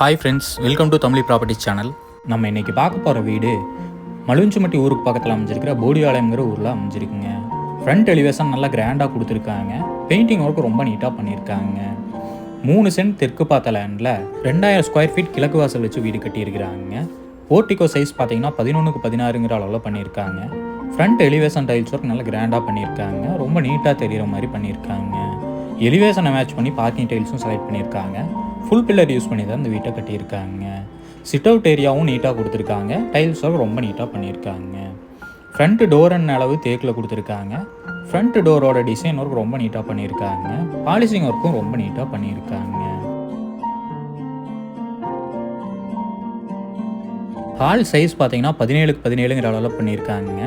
Hi friends welcome to Tamil properties channel நம்ம இன்னைக்கு பார்க்க போகிற வீடு மலுஞ்சுமட்டி ஊருக்கு பக்கத்தில் அமைஞ்சிருக்கிற போடியாலயங்கிற ஊரில் அமைஞ்சிருக்குங்க. ஃப்ரண்ட் எலிவேஷன் நல்லா கிராண்டாக கொடுத்துருக்காங்க. பெயிண்டிங் ஒர்க்கு ரொம்ப நீட்டாக பண்ணியிருக்காங்க மூணு சென்ட் தெற்கு பார்த்த லேண்டில் ரெண்டாயிரம் ஸ்கொயர் ஃபீட் கிழக்கு வாசல் வச்சு வீடு கட்டியிருக்கிறாங்க. போர்ட்டிகோ சைஸ் பார்த்தீங்கன்னா பதினொன்றுக்கு பதினாறுங்கிற அளவில் பண்ணியிருக்காங்க. ஃப்ரண்ட் எலிவேஷன் டைல்ஸ் ஒர்க் நல்லா கிராண்டாக பண்ணியிருக்காங்க. ரொம்ப நீட்டாக தெரிகிற மாதிரி பண்ணியிருக்காங்க. எலிவேஷனை மேட்ச் பண்ணி பார்க்கிங் டைல்ஸும் செலக்ட் பண்ணியிருக்காங்க. ஃபுல் பில்லர் யூஸ் பண்ணி தான் இந்த வீட்டை கட்டியிருக்காங்க. சிட் அவுட் ஏரியாவும் நீட்டாக கொடுத்துருக்காங்க. டைல்ஸ் ஒர்க் ரொம்ப நீட்டாக பண்ணியிருக்காங்க. ஃப்ரண்ட் டோர் அண்ட் அளவு தேக்கில் கொடுத்துருக்காங்க. ஃப்ரண்ட் டோரோட டிசைன் ஒர்க் ரொம்ப நீட்டாக பண்ணியிருக்காங்க. பாலிசிங் ஒர்க்கும் ரொம்ப நீட்டாக பண்ணியிருக்காங்க. ஹால் சைஸ் பார்த்தீங்கன்னா பதினேழுக்கு பதினேழுங்கிற அளவில் பண்ணியிருக்காங்க.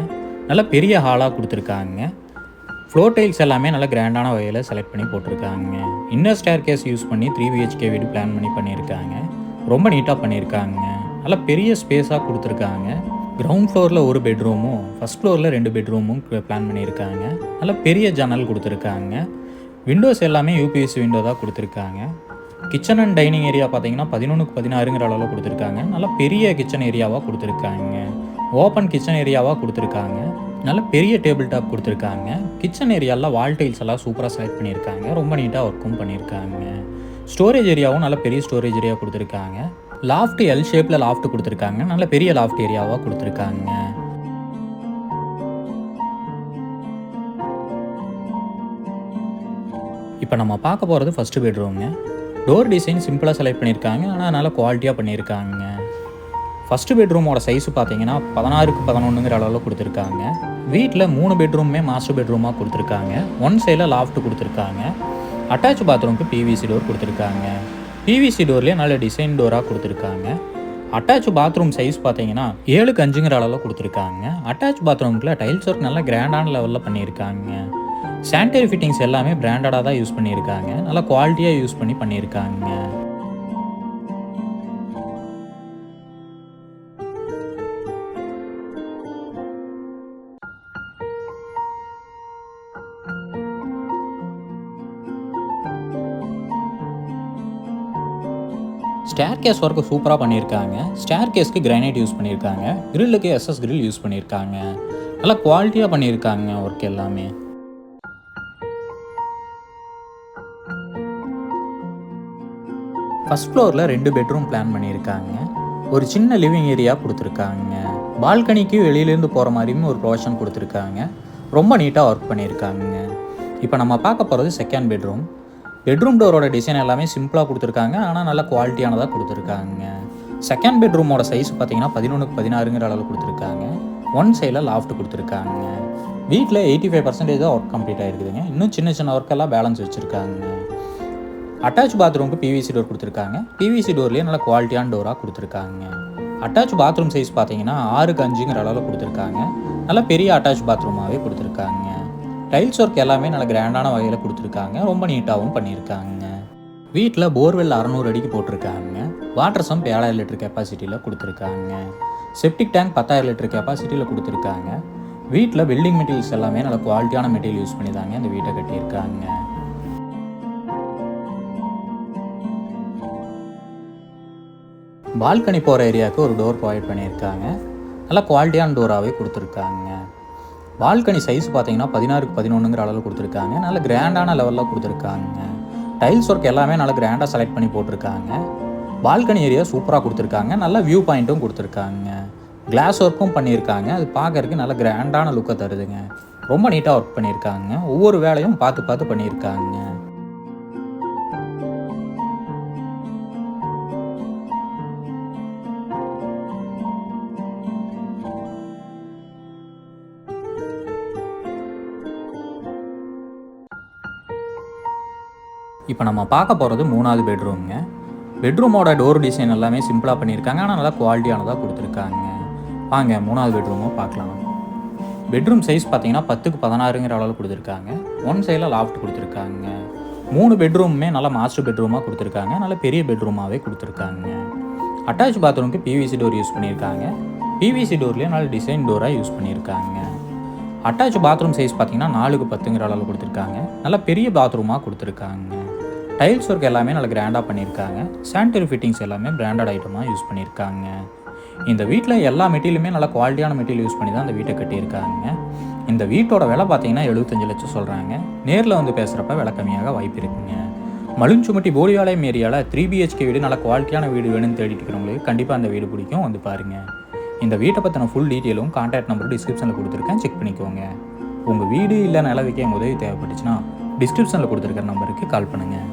நல்ல பெரிய ஹாலாக கொடுத்துருக்காங்க. ஃப்ளோர் டைல்ஸ் எல்லாமே நல்ல கிராண்டான வகையில் செலக்ட் பண்ணி போட்டிருக்காங்க. இன்னர் ஸ்டேர் கேஸ் யூஸ் பண்ணி த்ரீ பிஹெச்கே வீடு பிளான் பண்ணி பண்ணியிருக்காங்க. ரொம்ப நீட்டாக பண்ணியிருக்காங்க. நல்லா பெரிய ஸ்பேஸாக கொடுத்துருக்காங்க. கிரவுண்ட் ஃப்ளோரில் ஒரு பெட்ரூமும் ஃபஸ்ட் ஃப்ளோரில் ரெண்டு பெட்ரூமும் பிளான் பண்ணியிருக்காங்க. நல்ல பெரிய ஜன்னல் கொடுத்துருக்காங்க. விண்டோஸ் எல்லாமே யூபிஎஸ் விண்டோ தான் கொடுத்துருக்காங்க. கிச்சன் அண்ட் டைனிங் ஏரியா பார்த்தீங்கன்னா பதினொன்றுக்கு பதினாறுங்கிற அளவில் கொடுத்துருக்காங்க. நல்ல பெரிய கிச்சன் ஏரியாவாக கொடுத்துருக்காங்க. ஓப்பன் கிச்சன் ஏரியாவாக கொடுத்துருக்காங்க. நல்ல பெரிய டேபிள் டாப் கொடுத்துருக்காங்க. கிச்சன் ஏரியாவில் வால் டைல்ஸ் எல்லாம் சூப்பராக செலக்ட் பண்ணியிருக்காங்க. ரொம்ப நீட்டாக ஒர்க்கும் பண்ணியிருக்காங்க. ஸ்டோரேஜ் ஏரியாவும் நல்ல பெரிய ஸ்டோரேஜ் ஏரியா கொடுத்துருக்காங்க. லாஃப்ட் எல் ஷேப்பில் லாஃப்ட் கொடுத்துருக்காங்க. நல்ல பெரிய லாஃப்ட் ஏரியாவாக கொடுத்துருக்காங்க. இப்போ நம்ம பார்க்க போகிறது ஃபஸ்ட்டு பெட்ரூம்ங்க டோர் டிசைன் சிம்பிளாக செலக்ட் பண்ணியிருக்காங்க. ஆனால் நல்லா குவாலிட்டியாக பண்ணியிருக்காங்க. ஃபஸ்ட்டு பெட்ரூமோட சைஸ் பார்த்தீங்கன்னா பதினாறுக்கு பதினொன்றுங்கிற அளவில் கொடுத்துருக்காங்க. வீட்டில் மூணு பெட்ரூமே மாஸ்டர் பெட்ரூமாக கொடுத்துருக்காங்க. ஒன் சைடில் லாஃப்ட் கொடுத்துருக்காங்க. அட்டாச் பாத்ரூமுக்கு பிவிசி டோர் கொடுத்துருக்காங்க. பிவிசி டோர்லேயே நல்ல டிசைன் டோராக கொடுத்துருக்காங்க. அட்டாச் பாத்ரூம் சைஸ் பார்த்தீங்கன்னா ஏழுக்கு அஞ்சுங்கிற அளவில் கொடுத்துருக்காங்க. அட்டாச் பாத்ரூம்க்குள்ள டைல்ஸ் ஒர்க் நல்லா கிராண்டான லெவலில் பண்ணியிருக்காங்க. சானிடரி ஃபிட்டிங்ஸ் எல்லாமே பிராண்டடாக தான் யூஸ் பண்ணியிருக்காங்க. நல்லா குவாலிட்டியாக யூஸ் பண்ணி பண்ணியிருக்காங்க. ஸ்டேர் கேஸ் ஒர்க்கு சூப்பராக பண்ணியிருக்காங்க. ஸ்டேர் கேஸ்க்கு கிரானைட் யூஸ் பண்ணியிருக்காங்க. கிரில்லுக்கு எஸ்எஸ் கிரில் யூஸ் பண்ணியிருக்காங்க. நல்லா குவாலிட்டியாக பண்ணியிருக்காங்க ஒர்க் எல்லாமே. ஃபஸ்ட் ஃப்ளோரில் ரெண்டு பெட்ரூம் பிளான் பண்ணியிருக்காங்க. ஒரு சின்ன லிவிங் ஏரியா கொடுத்துருக்காங்க. பால்கனிக்கு வெளியிலேருந்து போகிற மாதிரியும் ஒரு ப்ரொவிஷன் கொடுத்துருக்காங்க. ரொம்ப நீட்டாக ஒர்க் பண்ணியிருக்காங்க. இப்போ நம்ம பார்க்க போகிறது செகண்ட் பெட்ரூம் பெட்ரூம் டோரோட டிசைன் எல்லாமே சிம்பிளாக கொடுத்துருக்காங்க. ஆனால் நல்ல குவாலிட்டியானதாக கொடுத்துருக்காங்க. செகண்ட் பெட்ரூமோட சைஸ் பார்த்தீங்கன்னா பதினொன்றுக்கு பதினாறுங்கிற அளவு கொடுத்துருக்காங்க. ஒன் சைடில் லாஃப்ட் கொடுத்துருக்காங்க. வீட்டில் எயிட்டி ஃபைவ் பர்சன்டேஜ் தான் ஒர்க் கம்ப்ளீட் ஆகிருக்குதுங்க இன்னும் சின்ன சின்ன ஒர்க்கெல்லாம் பேலன்ஸ் வச்சுருக்காங்க. அட்டாச் பாத்ரூமுக்கு பிவிசி டோர் கொடுத்துருக்காங்க. பிவிசி டோர்லேயே நல்ல குவாலிட்டியான டோராக கொடுத்துருக்காங்க. அட்டாச் பாத்ரூம் சைஸ் பார்த்தீங்கன்னா ஆறுக்கு அஞ்சுங்கிற அளவில் கொடுத்துருக்காங்க. நல்ல பெரிய அட்டாச் பாத்ரூமாகவே கொடுத்துருக்காங்க. டைல்ஸ் ஒர்க் எல்லாமே நல்ல கிராண்டான வகையில் கொடுத்துருக்காங்க. ரொம்ப நீட்டாகவும் பண்ணியிருக்காங்க. வீட்டில் போர்வெல் அறநூறு அடிக்கு போட்டிருக்காங்க. வாட்டர் சம்ப் ஏழாயிரம் லிட்டர் கெப்பாசிட்டியில் கொடுத்துருக்காங்க. செப்டிக் டேங்க் பத்தாயிரம் லிட்டர் கெப்பாசிட்டியில் கொடுத்துருக்காங்க. வீட்டில் பில்டிங் மெட்டீரியல்ஸ் எல்லாமே நல்ல குவாலிட்டியான மெட்டீரியல் யூஸ் பண்ணி தாங்க இந்த வீட்டை கட்டியிருக்காங்க. பால்கனி போகிற ஏரியாவுக்கு ஒரு டோர் ப்ரொவைட் பண்ணியிருக்காங்க. நல்லா குவாலிட்டியான டோராகவே கொடுத்துருக்காங்க. பால்கனி சைஸ் பார்த்தீங்கன்னா பதினாறுக்கு பதினொன்றுங்கிற அளவில் கொடுத்துருக்காங்க. நல்ல கிராண்டான லெவலில் கொடுத்துருக்காங்க. டைல்ஸ் ஒர்க் எல்லாமே நல்லா கிராண்டாக செலக்ட் பண்ணி போட்டிருக்காங்க. பால்கனி ஏரியா சூப்பராக கொடுத்துருக்காங்க. நல்ல வியூ பாயிண்ட்டும் கொடுத்துருக்காங்க. கிளாஸ் ஒர்க்கும் பண்ணியிருக்காங்க. அது பார்க்கறதுக்கு நல்ல கிராண்டான லுக்கை தருதுங்க. ரொம்ப நீட்டாக ஒர்க் பண்ணியிருக்காங்க. ஒவ்வொரு வேலையும் பார்த்து பார்த்து பண்ணியிருக்காங்க. இப்போ நம்ம பார்க்க போகிறது மூணாவது பெட்ரூம்ங்க பெட்ரூமோட டோர் டிசைன் எல்லாமே சிம்பிளாக பண்ணியிருக்காங்க. ஆனால் நல்லா குவாலிட்டியானதாக கொடுத்துருக்காங்க. வாங்க மூணாவது பெட்ரூமும் பார்க்கலாம். பெட்ரூம் சைஸ் பார்த்தீங்கன்னா பத்துக்கு பதினாறுங்கிற அளவில் கொடுத்துருக்காங்க. ஒன் சைடில் லாஃப்ட் கொடுத்துருக்காங்க. மூணு பெட்ரூமுமே நல்லா மாஸ்டர் பெட்ரூமாக கொடுத்துருக்காங்க. நல்ல பெரிய பெட்ரூமாகவே கொடுத்துருக்காங்க. அட்டாச் பாத்ரூமுக்கு பிவிசி டோர் யூஸ் பண்ணியிருக்காங்க. பிவிசி டோர்லேயே நல்ல டிசைன் டோராக யூஸ் பண்ணியிருக்காங்க. அட்டாச் பாத்ரூம் சைஸ் பார்த்தீங்கன்னா நாலுக்கு பத்துங்கிற அளவில் கொடுத்துருக்காங்க. நல்ல பெரிய பாத்ரூமாக கொடுத்துருக்காங்க. டைல்ஸ் ஒர்க் எல்லாமே நல்லா கிராண்டாக பண்ணியிருக்காங்க. சானிட்டரி ஃபிட்டிங்ஸ் எல்லாமே பிராண்டட் ஐட்டமாக யூஸ் பண்ணியிருக்காங்க. இந்த வீட்டில் எல்லா மெட்டீரியலுமே நல்லா குவாலிட்டியான மெட்டீரியல் யூஸ் பண்ணி தான் அந்த வீட்டை கட்டியிருக்காங்க. இந்த வீட்டோட விலை பார்த்தீங்கன்னா எழுபத்தஞ்சு லட்சம் சொல்கிறாங்க நேரில் வந்து பேசுகிறப்ப விலை கம்மியாக வாய்ப்பு இருக்குங்க. மலுஞ்சுமட்டி போலியாலயம் ஏரியாவில் த்ரீ பிஹெச்கே வீடு நல்ல குவாலிட்டியான வீடு வேணும்னு தேடிட்டு இருக்கிறவங்களுக்கு கண்டிப்பாக அந்த வீடு பிடிக்கும். வந்து பாருங்கள் இந்த வீட்டை பற்றின ஃபுல் டீட்டெயிலும் கான்டாக்ட் நம்பர் டிஸ்கிரிப்ஷனில் கொடுத்துருக்கேன். செக் பண்ணிக்கோங்க. உங்கள் வீடு இல்லை நில விற்க உங்கள் உதவி தேவைப்பட்டுச்சுன்னா டிஸ்கிரிப்ஷனில் கொடுத்துருக்கிற நம்பருக்கு கால் பண்ணுங்கள்